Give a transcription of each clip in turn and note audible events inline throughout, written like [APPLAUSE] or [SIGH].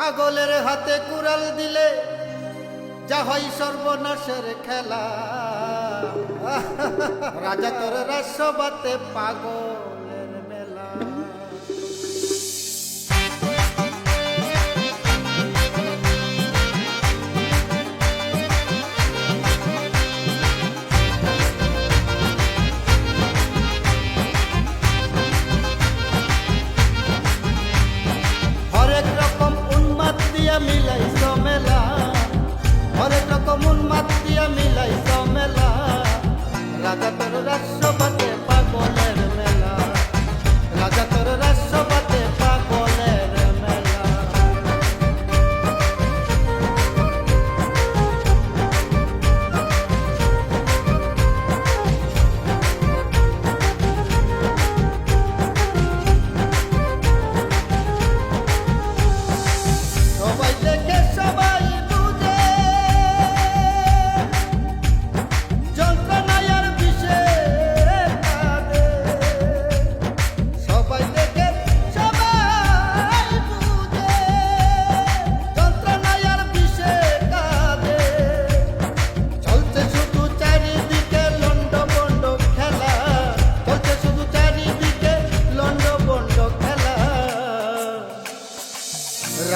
পাগলের হাতে কুড়াল দিলে যা হয় সর্বনাশের খেলা। [LAUGHS] রাজা তোর রাস্যবাতে পাগল। coração.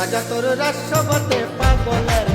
রাজা তোর রাষ্ট্রপতি পাগলের